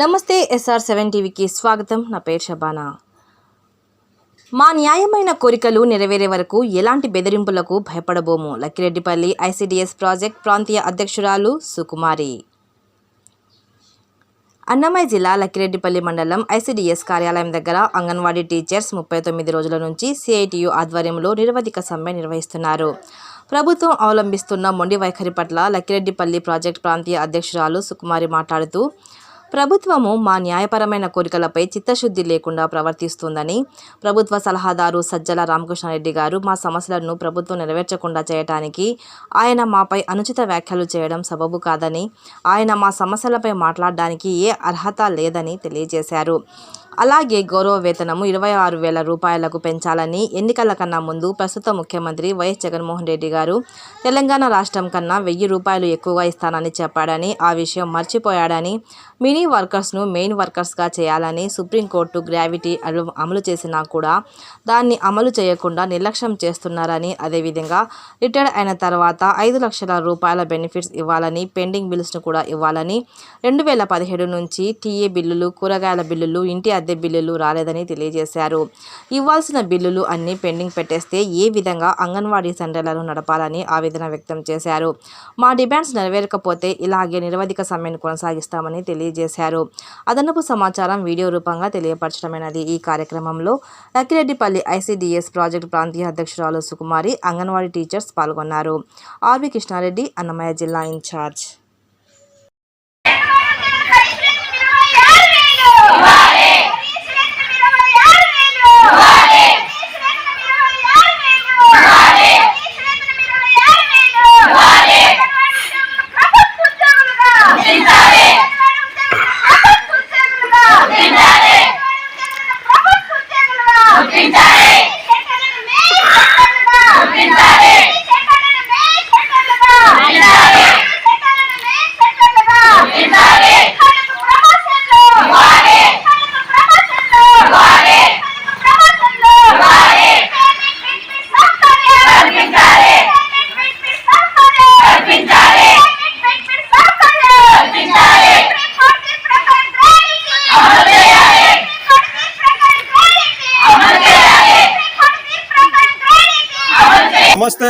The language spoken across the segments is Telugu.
నమస్తే ఎస్ఆర్ సెవెన్ టీవీకి స్వాగతం. నా పేరు షబానా. మా న్యాయమైన కోరికలు నెరవేరే వరకు ఎలాంటి బెదిరింపులకు భయపడబోము? లక్కిరెడ్డిపల్లి ఐసిడిఎస్ ప్రాజెక్ట్ ప్రాంతీయ అధ్యక్షురాలు సుకుమారి. అన్నమయ్య జిల్లా లక్కిరెడ్డిపల్లి మండలం ఐసిడిఎస్ కార్యాలయం దగ్గర అంగన్వాడీ టీచర్స్ ముప్పై తొమ్మిది రోజుల నుంచి సిఐటియు ఆధ్వర్యంలో నిరవధిక సమ్మె నిర్వహిస్తున్నారు. ప్రభుత్వం అవలంబిస్తున్న మొండి వైఖరి పట్ల లక్కిరెడ్డిపల్లి ప్రాజెక్ట్ ప్రాంతీయ అధ్యక్షురాలు సుకుమారి మాట్లాడుతూ ప్రభుత్వము మా న్యాయపరమైన కోరికలపై చిత్తశుద్ధి లేకుండా ప్రవర్తిస్తుందని ప్రభుత్వ సలహాదారు సజ్జల రామకృష్ణారెడ్డి గారు మా సమస్యలను ప్రభుత్వం నెరవేర్చకుండా చేయటానికి ఆయన మాపై అనుచిత వ్యాఖ్యలు చేయడం సబబు కాదని ఆయన మా సమస్యలపై మాట్లాడడానికి ఏ అర్హత లేదని తెలియజేశారు. అలాగే గౌరవ వేతనము ఇరవై ఆరు వేల రూపాయలకు పెంచాలని ఎన్నికల కన్నా ముందు ప్రస్తుత ముఖ్యమంత్రి వైఎస్ జగన్మోహన్ రెడ్డి గారు తెలంగాణ రాష్ట్రం కన్నా వెయ్యి రూపాయలు ఎక్కువగా ఇస్తానని చెప్పాడని ఆ విషయం మర్చిపోయాడని మినీ వర్కర్స్ను మెయిన్ వర్కర్స్గా చేయాలని సుప్రీంకోర్టు గ్రావిటీ అమలు చేసినా కూడా దాన్ని అమలు చేయకుండా నిర్లక్ష్యం చేస్తున్నారని అదేవిధంగా రిటైర్డ్ అయిన తర్వాత ఐదు లక్షల రూపాయల బెనిఫిట్స్ ఇవ్వాలని పెండింగ్ బిల్స్ను కూడా ఇవ్వాలని రెండు వేల పదిహేడు నుంచి టీఏ బిల్లులు కూరగాయల బిల్లులు ఇంటి అద్దె బిల్లులు రాలేదని తెలియజేశారు. ఇవ్వాల్సిన బిల్లులు అన్నీ పెండింగ్ పెట్టేస్తే ఏ విధంగా అంగన్వాడీ సెంటర్లను నడపాలని ఆవేదన వ్యక్తం చేశారు. మా డిమాండ్స్ నెరవేరకపోతే ఇలాగే నిరవధిక సమ్మెను కొనసాగిస్తామని తెలియజేశారు. అదనపు సమాచారం వీడియో రూపంగా తెలియపరచడమైనది. ఈ కార్యక్రమంలో లక్కిరెడ్డిపల్లి ఐసీడీఎస్ ప్రాజెక్టు ప్రాంతీయ అధ్యక్షురాలు సుకుమారి అంగన్వాడీ టీచర్స్ పాల్గొన్నారు. ఆర్వి కృష్ణారెడ్డి అన్నమయ్య జిల్లా ఇన్ఛార్జ్.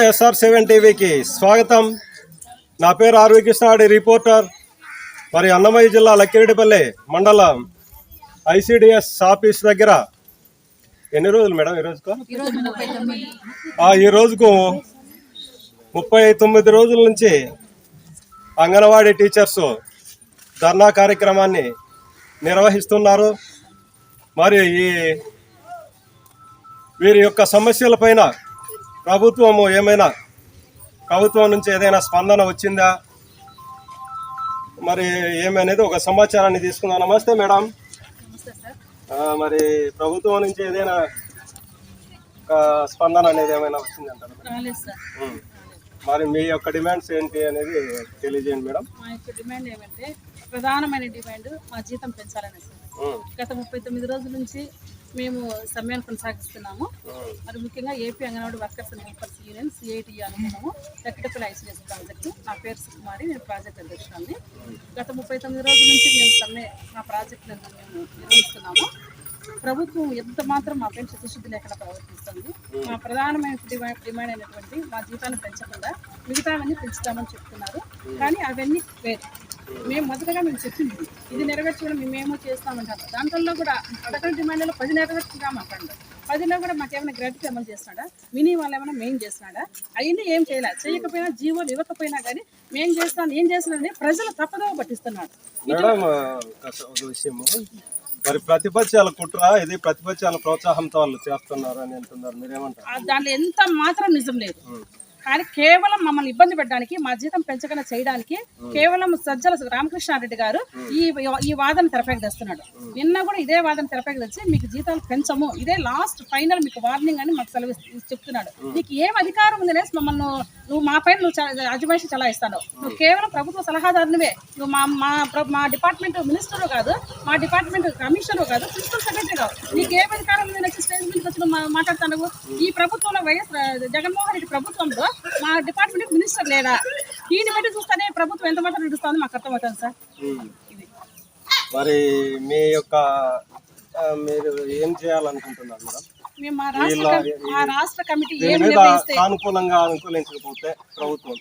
ఎస్ఆర్ సెవెన్ టీవీకి స్వాగతం. నా పేరు ఆర్వి కృష్ణాడి రిపోర్టర్. మరి అన్నమయ్య జిల్లా లక్కిరెడ్డిపల్లి మండలం ఐసిడిఎస్ ఆఫీస్ దగ్గర ఎన్ని రోజులు మేడం ఈ రోజుకు? ఈ రోజుకు ముప్పై తొమ్మిది రోజుల నుంచి అంగన్వాడీ టీచర్స్ ధర్నా కార్యక్రమాన్ని నిర్వహిస్తున్నారు. మరి ఈ వీరి యొక్క సమస్యలపైన ప్రభుత్వము ఏమైనా ప్రభుత్వం నుంచి ఏదైనా స్పందన వచ్చిందా? మరి ఏమనేది ఒక సమాచారాన్ని తీసుకుందాం. నమస్తే మేడం. మరి ప్రభుత్వం నుంచి ఏదైనా స్పందన అనేది ఏమైనా వచ్చిందంటారు ఉమ్. మరి మీ యొక్క డిమాండ్స్ ఏంటి అనేది తెలియజేయండి మేడం. మా యొక్క డిమాండ్ ఏమంటే ప్రధానమైన డిమాండ్ మా జీతం పెంచాలనే సార్. ఉమ్. గత ముప్పై తొమ్మిది రోజుల నుంచి మేము సమ్మెను కొనసాగిస్తున్నాము. మరి ముఖ్యంగా AP anganwadi workers and helpers union CIT అనుకున్నాము ఎక్కడిపల్లి ఐసీఎస్ ప్రాజెక్టు నా పేరు సుకుమారి నేను ప్రాజెక్ట్ అధ్యక్షురాలని. గత ముప్పై తొమ్మిది రోజుల నుంచి మేము సమ్మె మా ప్రాజెక్టులను మేము నిర్వహిస్తున్నాము. ప్రభుత్వం ఎంత మాత్రం మా పైన చిత్తశుద్ధి లేకుండా ప్రవర్తిస్తుంది. మా ప్రధానమైన డిమాండ్ డిమాండ్ అయినటువంటి మా జీతాన్ని పెంచకుండా మిగతావన్నీ పెంచుతామని చెప్తున్నారు. కానీ అవన్నీ వేరు. మేము మొదటగా మేము చెప్పింది. ఇది. నెరవేర్చడం మేమేమో చేస్తామంటారు. దాంట్లో కూడా పథకం డిమాండ్లో పది నెరవేర్చుదామంటాడు పదిలో కూడా మాకేమైనా గ్రాట్యుటీ అమలు చేస్తున్నాడా? మినీ వాళ్ళు ఏమైనా మెయిన్ చేస్తున్నాడా? అవన్నీ ఏం చేయలేదు చేయకపోయినా జీవోలు ఇవ్వకపోయినా కానీ మేము చేస్తాను ఏం చేస్తున్నాడని ప్రజలు తప్పదోవ పట్టిస్తున్నాడు మరి ప్రతిపక్షాల కుట్ర ఇది ప్రతిపక్షాల ప్రోత్సాహంతో వాళ్ళు చేస్తున్నారు అని అంటున్నారు. మీరేమంటారు? దాంట్లో ఎంత మాత్రం నిజం లేదు. కానీ కేవలం మమ్మల్ని ఇబ్బంది పెట్టడానికి మా జీతం పెంచకుండా చేయడానికి కేవలం సజ్జల రామకృష్ణారెడ్డి గారు ఈ ఈ వాదన తెరపైకి తెస్తున్నాడు. నిన్న కూడా ఇదే వాదన తెరపైకి తెచ్చి మీకు జీతాలు పెంచము. ఇదే లాస్ట్ ఫైనల్ మీకు వార్నింగ్ అని మాకు సెలవు చెప్తున్నాడు. నీకు ఏం అధికారం ఉంది అనేసి మమ్మల్ని నువ్వు- మా పైన నువ్వు అజమాయిషి చలాయిస్తాను నువ్వు కేవలం ప్రభుత్వ సలహాదారునివే. నువ్వు మా మా మా డిపార్ట్మెంట్ మినిస్టర్ కాదు మా డిపార్ట్మెంట్ కమిషనర్ కాదు ప్రిన్సిపల్ సెక్రటరీ కాదు నీకు ఏం అధికారం ఉంది స్టేజ్ మీదకి వచ్చి మాట్లాడుతున్నావు? ఈ ప్రభుత్వంలో వైఎస్ జగన్మోహన్ రెడ్డి ప్రభుత్వంలో మా డిపార్ట్మెంట్ మినిస్టర్ లేడా? దీన్ని బట్టి చూస్తేనే ప్రభుత్వం ఎంత మాత్రం నడుస్తుందో మాకు అర్థమవుతుంది సార్. మరి మీ యొక్క మీరు ఏం చేయాలనుకుంటున్నారు మేడం? మేము మా రాష్ట్ర మా రాష్ట్ర కమిటీ ఏం నిర్ణయిస్తే సానుకూలంగా అనుకూలించకపోతే ప్రభుత్వం.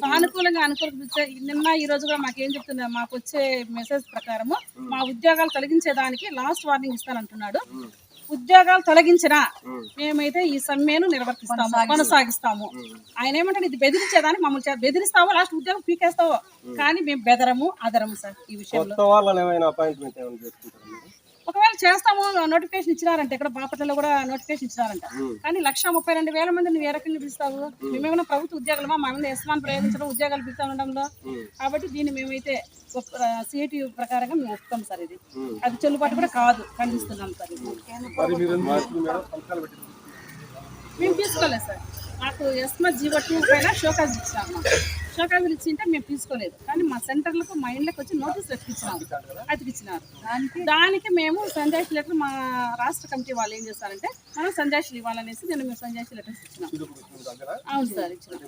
సానుకూలంగా అనుకూలించే నిన్న ఈ రోజు కూడా మాకు చెప్తున్నారు? మాకు వచ్చే మెసేజ్ ప్రకారము మా ఉద్యోగాలు తొలగించేదానికి లాస్ట్ వార్నింగ్ ఇస్తానంటున్నాడు. ఉద్యోగాలు తొలగించినా మేమైతే ఈ సమ్మెను నిర్వర్తిస్తాము కొనసాగిస్తాము. ఆయన ఏమంటాడు ఇది బెదిరించేదానికి మమ్మల్ని బెదిరిస్తావో? లాస్ట్ ఉద్యోగం పీకేస్తావో? కానీ మేము బెదరము అదరము సార్ ఈ విషయంలో. ఒకవేళ చేస్తాము నోటిఫికేషన్ ఇచ్చినారంట ఇక్కడ బాపట్లలో కూడా నోటిఫికేషన్ ఇచ్చినారంట. కానీ లక్ష ముప్పై రెండు వేల మంది నువ్వు ఏ రకంగా పిలుస్తావు? మేమేమైనా ప్రభుత్వ ఉద్యోగులమా? మా మీద ఎస్మాన్ ప్రయోగించడం ఉద్యోగాలు పిలుస్తా ఉండడంలో? కాబట్టి దీన్ని మేమైతే సిఐటి ప్రకారంగా మేము ఒప్పుతాం సార్ ఇది. అది చెల్లుబాటు కూడా కాదు ఖండిస్తున్నాం సార్ మేము తీసుకోలేదు సార్. మాకు ఎస్మా జీవో టూ పైన షోకాజ్ ఇచ్చాము. షోకాజ్ ఇచ్చింటే మేము తీసుకోలేదు. కానీ మా సెంటర్లకు మా ఇండ్లకు వచ్చి నోటీస్ ఎక్కించినాము అతికిచ్చినారు దానికి? దానికి మేము సంజాయిషి లెటర్ మా రాష్ట్ర కమిటీ వాళ్ళు ఏం చేస్తారంటే మనం సంజాయిషిలు ఇవ్వాలనేసి నేను మేము సంజాయిషి లెటర్స్ ఇచ్చినాం. అవును సార్ ఇచ్చినాం.